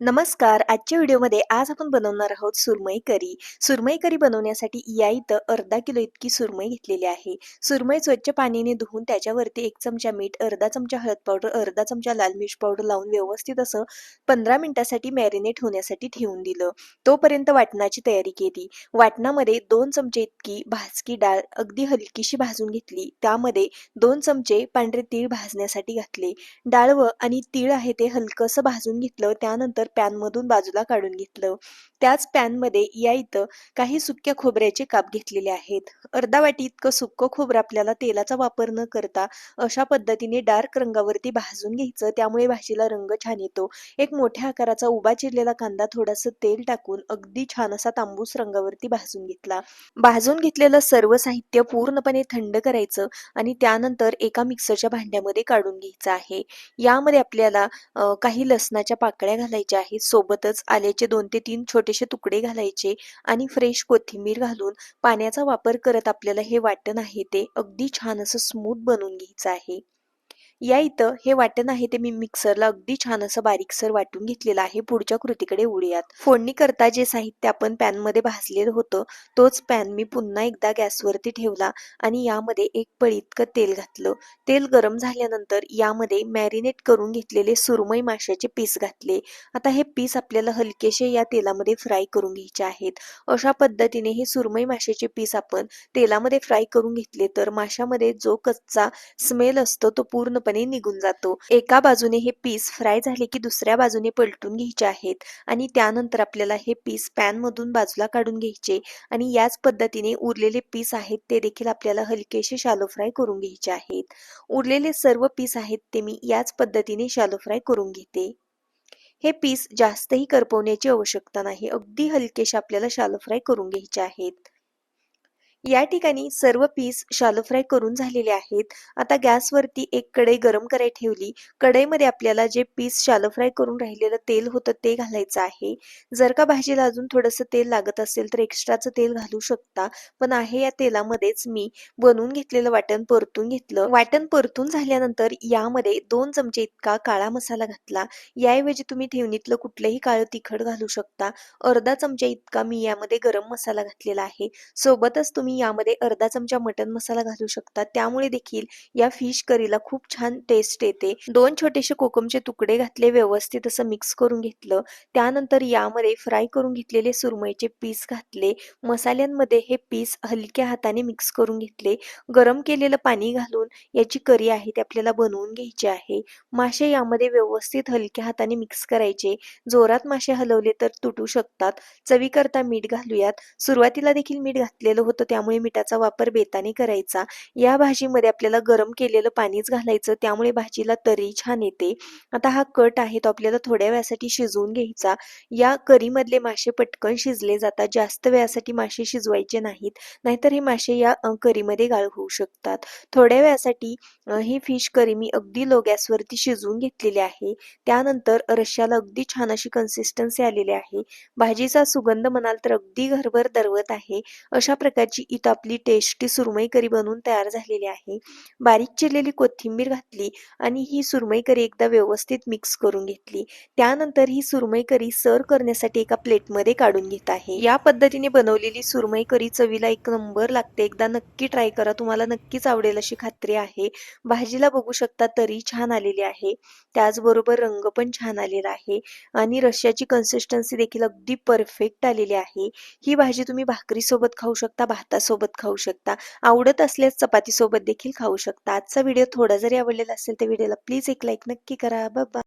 नमस्कार. आजच्या व्हिडिओमध्ये आज आपण बनवणार आहोत सुरमई करी. सुरमई करी बनवण्यासाठी या इथं अर्धा किलो इतकी सुरमई घेतलेली आहे. सुरमई स्वच्छ पाण्याने धुवून त्याच्यावरती एक चमचा मीठ अर्धा चमचा हळद पावडर अर्धा चमचा लाल मिर्च पावडर लावून व्यवस्थित असं पंधरा मिनिटासाठी मॅरिनेट होण्यासाठी ठेवून दिलं. तोपर्यंत वाटणाची तयारी केली. वाटणामध्ये दोन चमचे इतकी भाजकी डाळ अगदी हलकीशी भाजून घेतली. त्यामध्ये दोन चमचे पांढरे तीळ भाजण्यासाठी घातले. डाळ व आणि तीळ आहे ते हलकंसं भाजून घेतलं. त्यानंतर पॅनमधून बाजूला काढून घेतलं त्याच पॅनमध्ये या इथं काही सुक्या खोबऱ्याचे काप घेतलेले आहेत. अर्धा वाटी इतकं सुक्क खोबरं आपल्याला तेलाचा वापर न करता अशा पद्धतीने डार्क रंगावरती भाजून घ्यायचं. त्यामुळे भाजीला रंग छान येतो. एक मोठ्या आकाराचा उभा चिरलेला कांदा थोडासा तेल टाकून अगदी छान असा तांबूस रंगावरती भाजून घेतला. भाजून घेतलेलं सर्व साहित्य पूर्णपणे थंड करायचं आणि त्यानंतर एका मिक्सरच्या भांड्यामध्ये काढून घ्यायचं आहे. यामध्ये आपल्याला काही लसणाच्या पाकळ्या घालायच्या आहेत सोबतच आल्याचे दोन ते तीन छोटेसे तुकडे घालायचे आणि फ्रेश कोथिंबीर घालून पाण्याचा वापर करत आपल्याला हे वाटण आहे ते अगदी छान असं स्मूथ बनवून घ्यायचं आहे. या इथं हे वाटण आहे ते मी मिक्सरला अगदी छान असं बारीकसर वाटून घेतलेलं आहे. पुढच्या कृतीकडे उडूयात फोडणी करता जे साहित्य आपण पॅनमध्ये भाजलेलं होतं तोच पॅन मी पुन्हा एकदा गॅसवरती ठेवला आणि यामध्ये एक पळी इतकं तेल घातलं. तेल गरम झाल्यानंतर यामध्ये मॅरिनेट करून घेतलेले सुरमई माशाचे पीस घातले. आता हे पीस आपल्याला हलकेसे या तेलामध्ये फ्राय करून घ्यायचे आहेत. अशा पद्धतीने हे सुरमई माशाचे पीस आपण तेलामध्ये फ्राय करून घेतले तर माशामध्ये जो कच्चा स्मेल असतो तो पूर्ण पूर्णपणे निघून जातो. एका बाजूने हे पीस फ्राय झाले की दुसऱ्या बाजूने पलटून घ्यायचे आहेत आणि त्यानंतर आपल्याला हे पीस पॅन मधून बाजूला काढून घ्यायचे आणि याच पद्धतीने उरलेले पीस आहेत ते देखील आपल्याला हलकेसे शालो फ्राय करून घ्यायचे आहेत. उरलेले सर्व पीस आहेत ते मी याच पद्धतीने शालो फ्राय करून घेते. हे पीस जास्तही करपवण्याची आवश्यकता नाही. अगदी हलकेसे आपल्याला शालो फ्राय करून घ्यायचे आहेत. या ठिकाणी सर्व पीस शालो फ्राय करून झालेले आहेत. आता गॅसवरती एक कढई गरम करायला ठेवली. कढईमध्ये आपल्याला जे पीस शालो फ्राय करून राहिलेलं तेल होतं ते घालायचं आहे. जर का भाजीला अजून थोडंसं तेल लागत असेल तर एक्स्ट्राचं तेल घालू शकता. पण आहे या तेलामध्येच मी बनवून घेतलेलं वाटण परतून घेतलं. वाटण परतून झाल्यानंतर यामध्ये दोन चमचे इतका काळा मसाला घातला. याऐवजी तुम्ही ठेवणीतलं कुठलंही काळं तिखट घालू शकता. अर्धा चमचा इतका मी यामध्ये गरम मसाला घातलेला आहे. सोबतच तुम्ही यामध्ये अर्धा चमचा मटन मसाला घालू शकता त्यामुळे देखील या फिश करीला खूप छान टेस्ट येते. दोन छोटेसे कोकमचे तुकडे घातले व्यवस्थित असं मिक्स करून घेतलं. त्यानंतर यामध्ये फ्राय करून घेतलेले सुरमईचे पीस घातले. मसाल्यांमध्ये हे पीस हलक्या हाताने मिक्स करून घेतले. गरम केलेलं पाणी घालून याची करी आहे ती आपल्याला बनवून घ्यायची आहे. मासे यामध्ये व्यवस्थित हलक्या हाताने मिक्स करायचे. जोरात मासे हलवले तर तुटू शकतात. चवीकरता मीठ घालूयात. सुरुवातीला देखील मीठ घातलेलं होतं त्यामुळे मिठाचा वापर बेताने करायचा. या भाजीमध्ये आपल्याला गरम केलेलं पाणीच घालायचं. त्यामुळे भाजीला तरी छान येते. आता हा कट आहे तो आपल्याला थोड्या वेळासाठी शिजवून घ्यायचा. या करीमधले मासे पटकन शिजले जातात. जास्त वेळासाठी मासे शिजवायचे नाहीत. नाहीतर हे मासे या करीमध्ये गाळ होऊ शकतात. थोड्या वेळासाठी ही फिश करी मी अगदी लो गॅसवरती शिजवून घेतलेली आहे. त्यानंतर रश्याला अगदी छान अशी कन्सिस्टन्सी आलेली आहे. भाजीचा सुगंध म्हणाल तर अगदी घरभर दरवत आहे. अशा प्रकारची इथं आपली टेस्टी सुरमई करी बनवून तयार झालेली आहे. बारीक चिरलेली कोथिंबीर घातली आणि ही सुरमई करी एकदा व्यवस्थित मिक्स करून घेतली. त्यानंतर ही सुरमई करी सर्व करण्यासाठी एका प्लेटमध्ये काढून घेत आहे. या पद्धतीने बनवलेली सुरमई करी चवीला एक नंबर लागते. एकदा नक्की ट्राय करा. तुम्हाला नक्कीच आवडेल अशी खात्री आहे. भाजीला बघू शकता तरी छान आलेली आहे. त्याचबरोबर रंग पण छान आलेला आहे. आणि रश्याची कन्सिस्टन्सी देखील अगदी परफेक्ट आलेली आहे. ही भाजी तुम्ही भाकरी सोबत खाऊ शकता. भातासोबत सोबत खाऊ शकता. आवडत असल्यास चपाती सोबत देखील खाऊ शकता. आजचा व्हिडिओ थोडा जरी आवडलेला असेल तर व्हिडिओला प्लीज एक लाईक नक्की करा. बाबा